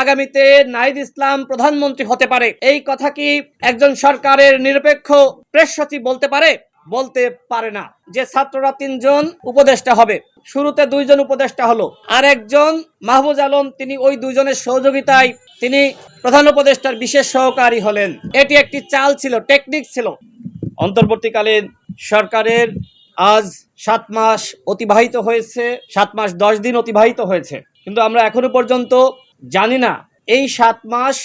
আগামীতে নাহিদ ইসলাম প্রধানমন্ত্রী হতে পারে। এই কথা কি একজন সরকারের নিরপেক্ষ প্রেস সচিব বলতে পারে? বলতে পারে না। যে ছাত্ররা তিনজন উপদেষ্টা হবে, শুরুতে দুইজন উপদেষ্টা হলো। আর একজন মাহবুজ আলম, তিনি ওই দুইজনের সহযোগিতায় তিনি প্রধান উপদেষ্টার বিশেষ সহকারী হলেন। এটি একটি চাল ছিল, টেকনিক ছিল। অন্তর্বর্তীকালীন সরকারের আজ সাত মাস অতিবাহিত হয়েছে, সাত মাস দশ দিন অতিবাহিত হয়েছে। কিন্তু আমরা এখনও পর্যন্ত জানি না, এই সাত মাস,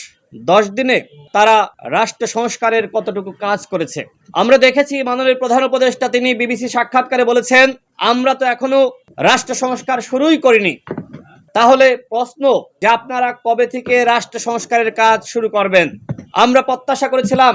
দশ দিনে তারা রাষ্ট্র সংস্কারের কতটুকু কাজ করেছে। আমরা দেখেছি মাননীয় প্রধান উপদেষ্টা তিনি বিবিসি সাক্ষাৎকারে বলেছেন, আমরা তো এখনও রাষ্ট্র সংস্কার শুরুই করিনি। তাহলে প্রশ্ন যে আপনারা কবে থেকে রাষ্ট্র সংস্কারের কাজ শুরু করবেন? আমরা প্রত্যাশা করেছিলাম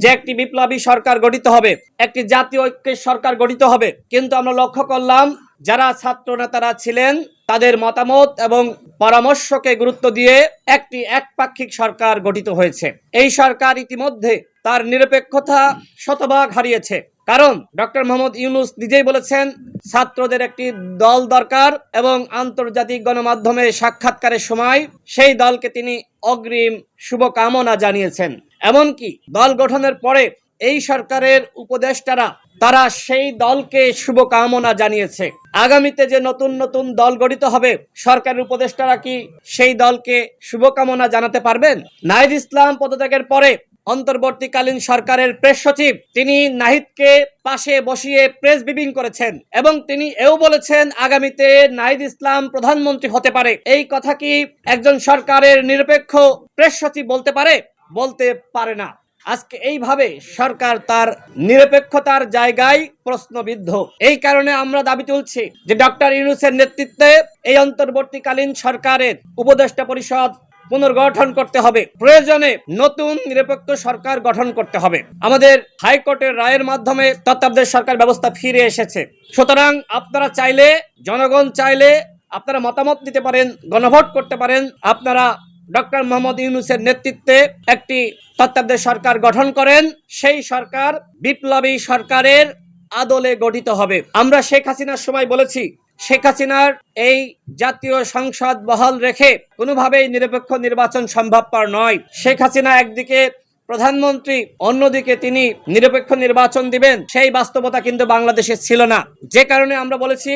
যে একটি বিপ্লবী সরকার গঠিত হবে, একটি জাতীয় ঐক্যের সরকার গঠিত হবে। কিন্তু আমরা লক্ষ্য করলাম, যারা ছাত্র নেতারা ছিলেন তাদের মতামত এবং পরামর্শকে গুরুত্ব দিয়ে একটি একপাক্ষিক সরকার গঠিত হয়েছে। এই সরকার ইতিমধ্যে তার নিরপেক্ষতা শতভাগ হারিয়েছে। কারণ ডক্টর মোহাম্মদ ইউনুস নিজেই বলেছেন, ছাত্রদের একটি দল দরকার এবং আন্তর্জাতিক গণমাধ্যমে সাক্ষাৎকারের সময় সেই দলকে তিনি অগ্রিম শুভকামনা জানিয়েছেন। এমনকি দল গঠনের পরে এই সরকারের উপদেষ্টারা, তারা সেই দলকে শুভকামনা জানিয়েছে। আগামীতে যে নতুন নতুন দল গঠিত হবে, সরকারের উপদেষ্টারা কি সেই দলকে শুভকামনা জানাতে পারবেন? নাহিদ ইসলাম পদত্যাগের পরে অন্তর্বর্তীকালীন সরকারের প্রেস সচিব, তিনি নাহিদকে পাশে বসিয়ে প্রেস ব্রিফিং করেছেন এবং তিনি এও বলেছেন, আগামীতে নাহিদ ইসলাম প্রধানমন্ত্রী হতে পারে। এই কথা কি একজন সরকারের নিরপেক্ষ প্রেস সচিব বলতে পারে? বলতে পারে না। আজকে এইভাবে সরকার তার নিরপেক্ষতার জায়গায় প্রশ্নবিদ্ধ। এই কারণে আমরা দাবি তুলছি যে ডক্টর ইউনুসের নেতৃত্বে এই অন্তর্বর্তীকালীন সরকারের উপদেষ্টা পরিষদ পুনর্গঠন করতে হবে। প্রয়োজনে নতুন নিরপেক্ষ সরকার গঠন করতে হবে। আমাদের হাইকোর্টের রায়ের মাধ্যমে তত্ত্বাবধায়ক সরকার ব্যবস্থা ফিরে এসেছে। সুতরাং আপনারা চাইলে, জনগণ চাইলে আপনারা মতামত দিতে পারেন, গণভোট করতে পারেন, আপনারা ডক্টর মোহাম্মদ ইউনুসের নেতৃত্বে একটি তত্ত্বাবধায়ক সরকার গঠন করেন, সেই সরকার বিপ্লবী সরকারের আদলে গঠিত হবে। আমরা শেখ হাসিনার সময় বলেছি, শেখ হাসিনার এই জাতীয় সংসদ বহাল রেখে কোনোভাবেই নিরপেক্ষ নির্বাচন সম্ভবপর নয়। শেখ হাসিনা একদিকে প্রধানমন্ত্রী, অন্যদিকে তিনি নিরপেক্ষ নির্বাচন দিবেন, সেই বাস্তবতা কিন্তু বাংলাদেশে ছিল না। যে কারণে আমরা বলেছি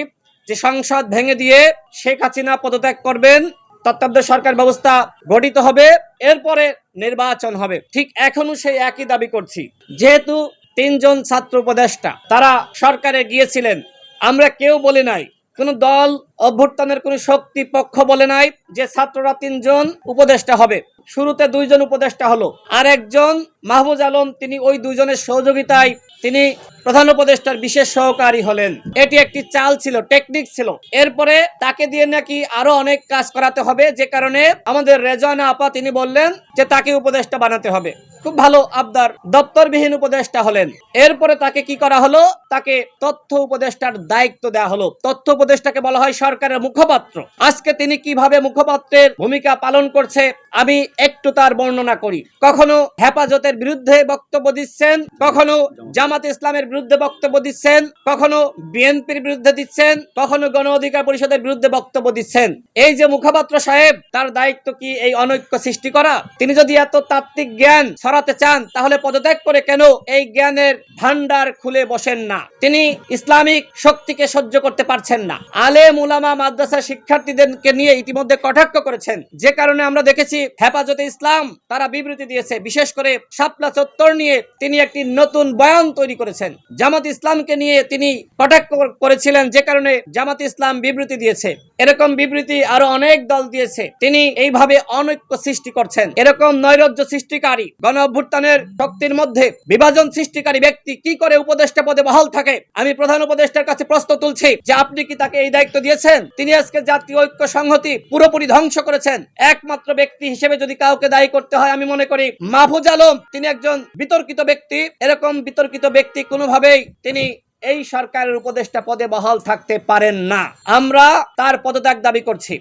যে সংসদ ভেঙে দিয়ে শেখ হাসিনা পদত্যাগ করবেন তত্ত্বাবধায়ক সরকার ব্যবস্থা গঠিত হবে, এরপরে নির্বাচন হবে। ঠিক এখনও সেই একই দাবি করছি। যেহেতু তিনজন ছাত্র উপদেষ্টা, তারা সরকারে গিয়েছিলেন, আমরা কেউ বলি নাই কোন দল অভ্যুত্থানের কোন শক্তি পক্ষ বলে নাই যে ছাত্ররা তিনজন উপদেষ্টা হবে। শুরুতে দুইজন উপদেষ্টা হলো। আর একজন মাহবুজ আলম, তিনি ওই দুইজনের সহযোগিতায় তিনি প্রধান উপদেষ্টার বিশেষ সহকারী হলেন। এটি একটি চাল ছিল, টেকনিক ছিল। এরপরে তাকে দিয়ে নাকি আরও অনেক কাজ করাতে হবে, যে কারণে আমাদের রেজানা আপা তিনি বললেন যে তাকে উপদেষ্টা বানাতে হবে। খুব ভালো আবদার দপ্তরবিহীন উপদেষ্টা হলেন। এরপরে তাকে কি করা হলো? তাকে তথ্য উপদেষ্টার দায়িত্ব দেওয়া হলো। তথ্য উপদেষ্টাকে বলা হয় সরকারের মুখপাত্র। আজকে তিনি কীভাবে মুখপাত্রের ভূমিকা পালন করছে, আমি একটু তার বর্ণনা করি। কখনো হেফাজতের বিরুদ্ধে বক্তব্য দিচ্ছেন, কখনো জামাত ইসলামের বিরুদ্ধে বক্তব্য দিচ্ছেন, কখনো বিএনপির বিরুদ্ধে দিচ্ছেন, কখনো গণ অধিকার পরিষদের বিরুদ্ধে বক্তব্য দিচ্ছেন। এই যে মুখপাত্র সাহেব, তার দায়িত্ব কি এই অনৈক্য সৃষ্টি করা? তিনি যদি এত তাত্ত্বিক জ্ঞান ছড়াতে চান, তাহলে পদত্যাগ করে কেন এই জ্ঞানের ভান্ডার খুলে বসেন না? তিনি ইসলামিক শক্তিকে সহ্য করতে পারছেন না। আলেম উলামা মাদ্রাসা শিক্ষার্থীদেরকে নিয়ে ইতিমধ্যে কটাক্ষ করেছেন। যে কারণে আমরা দেখেছি, হেফাজতে ইসলাম তারা বিবৃতি দিয়েছে, বিশেষ করে শাপলা চত্বর নিয়ে তিনি একটি নতুন বয়ান তৈরি করেছেন। জামাত ইসলামকে নিয়ে তিনি কটাক্ষ করেছিলেন, যে কারণে জামাত ইসলাম বিবৃতি দিয়েছে। এরকম বিবৃতি আরও অনেক দল দিয়েছে। তিনি এইভাবে অনৈক্য সৃষ্টি করছেন। এরকম নৈরাজ্য সৃষ্টিকারী গণ অভ্যুত্থানের শক্তির মধ্যে বিভাজন সৃষ্টিকারী ব্যক্তি কি করে উপদেষ্টা পদে বহাল থাকে? আমি প্রধান উপদেষ্টার কাছে প্রশ্ন তুলছি, যে আপনি কি তাকে এই দায়িত্ব দিয়েছেন? তিনি আজকে জাতীয় ঐক্য সংহতি পুরোপুরি ধ্বংস করেছেন। একমাত্র ব্যক্তি হিসেবে যদি কাউকে দায়ী করতে হয়, আমি মনে করি মাহফুজ আলম, তিনি একজন বিতর্কিত ব্যক্তি। এরকম বিতর্কিত ব্যক্তি কোনোভাবেই তিনি এই সরকারের উপদেষ্টা পদে বহাল থাকতে পারেন না। আমরা তার পদত্যাগ দাবি করছি।